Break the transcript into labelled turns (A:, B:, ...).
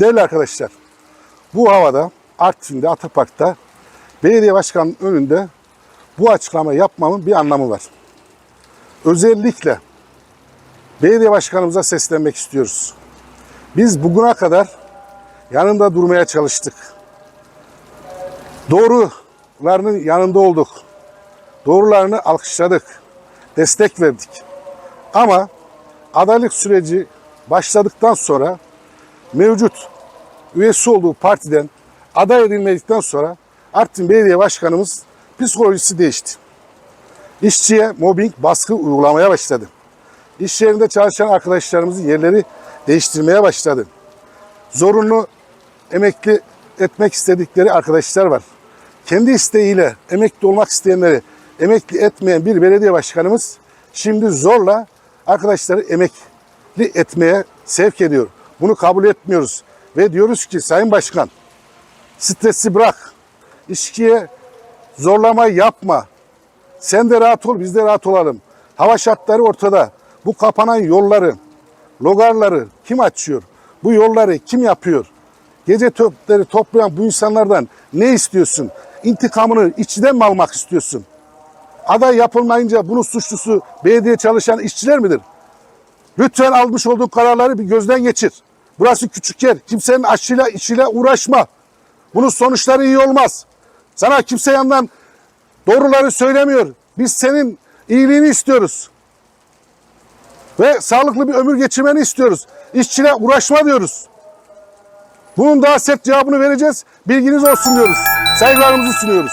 A: Değerli arkadaşlar, bu havada Artvin'de Atapark'ta belediye başkanının önünde bu açıklama yapmamın bir anlamı var. Özellikle belediye başkanımıza seslenmek istiyoruz. Biz bugüne kadar yanında durmaya çalıştık. Doğrularının yanında olduk. Doğrularını alkışladık. Destek verdik. Ama adaylık süreci başladıktan sonra mevcut üyesi olduğu partiden aday edilmedikten sonra Artvin Belediye Başkanımız psikolojisi değişti. İşçiye mobbing, baskı uygulamaya başladı. İş yerinde çalışan arkadaşlarımızın yerleri değiştirmeye başladı. Zorunlu emekli etmek istedikleri arkadaşlar var. Kendi isteğiyle emekli olmak isteyenleri emekli etmeyen bir belediye başkanımız şimdi zorla arkadaşları emekli etmeye sevk ediyor. Bunu kabul etmiyoruz. Ve diyoruz ki Sayın Başkan stresi bırak. İşçiye zorlama yapma. Sen de rahat ol, biz de rahat olalım. Hava şartları ortada. Bu kapanan yolları, logarları kim açıyor? Bu yolları kim yapıyor? Gece topları toplayan bu insanlardan ne istiyorsun? İntikamını içten mi almak istiyorsun? Aday yapılmayınca bunun suçlusu belediye çalışan işçiler midir? Lütfen almış olduğun kararları bir gözden geçir. Burası küçük yer. Kimsenin aşıyla işiyle uğraşma. Bunun sonuçları iyi olmaz. Sana kimse yandan doğruları söylemiyor. Biz senin iyiliğini istiyoruz. Ve sağlıklı bir ömür geçirmeni istiyoruz. İşçiyle uğraşma diyoruz. Bunun daha sert cevabını vereceğiz. Bilginiz olsun diyoruz. Saygılarımızı sunuyoruz.